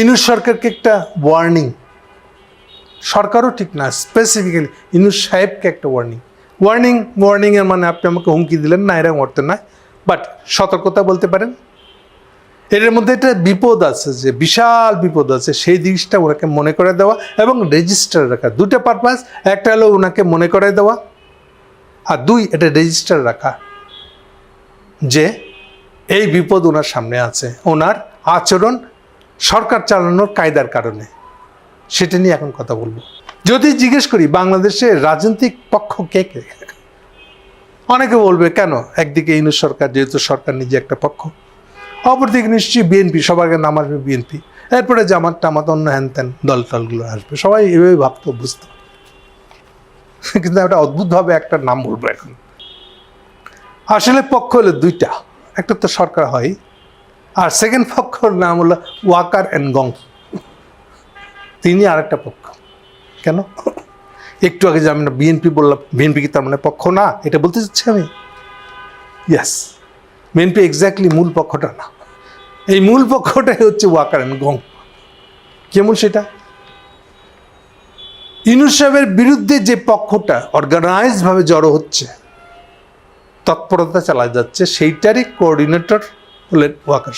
ইনুস সরকারকে একটা ওয়ার্নিং সরকারও ঠিক না স্পেসিফিক্যালি ইনুস সাহেবকে একটা ওয়ার্নিং ওয়ার্নিং ওয়ার্নিংয়ের মানে আপনি আমাকে হুমকি দিলেন, না, এরকম অর্থ নয় বাট সতর্কতা বলতে পারেন। এর মধ্যে একটা বিপদ আছে, যে বিশাল বিপদ আছে, সেই জিনিসটা ওনাকে মনে করে দেওয়া এবং রেজিস্টার রাখা। দুটো পারপাস একটা হলো ওনাকে মনে করে দেওয়া, আর দুই, এটা রেজিস্টার রাখা, যে এই বিপদ ওনার সামনে আছে। ওনার আচরণ সরকার চালানোর কায়দার কারণে। সেটা নিয়ে এখন কথা বলব। যদি জিজ্ঞেস করি বাংলাদেশে রাজনৈতিক পক্ষ কে কে? অনেকে বলবে, কেন? একদিকে ইউনুস সরকার, যেহেতু সরকার নিজে একটা পক্ষ। অপরদিকে নিশ্চয়ই বিএনপি, সবার আগে নাম আসবে বিএনপি। এরপরে জামাত টামাত অন্য হ্যান ত্যান দল টলগুলো আসবে। সবাই এভাবে ভাবতো, বুঝতো। কিন্তু একটা অদ্ভুতভাবে একটা নাম বলব এখন। আসলে পক্ষ হলো দুইটা। একটা তো সরকার হয় আর সেকেন্ড পক্ষর নাম হলো ওয়াকার অ্যান্ড গং। তিনি আরেকটা পক্ষ। কেন? একটু আগে যে আমি বিএনপি বললাম বিএনপি কি তার মানে পক্ষ? না, এটা বলতে চাচ্ছি আমি। ইয়াস বিএনপি এক্স্যাক্টলি মূল পক্ষটা না। এই মূল পক্ষটাই হচ্ছে ওয়াকার অ্যান্ড গং। কেমন সেটা? ইনুস বিরুদ্ধে যে পক্ষটা অর্গানাইজভাবে জড়ো হচ্ছে, তৎপরতা চালা যাচ্ছে, সেইটারই কোঅর্ডিনেটর হলেন ওয়াকার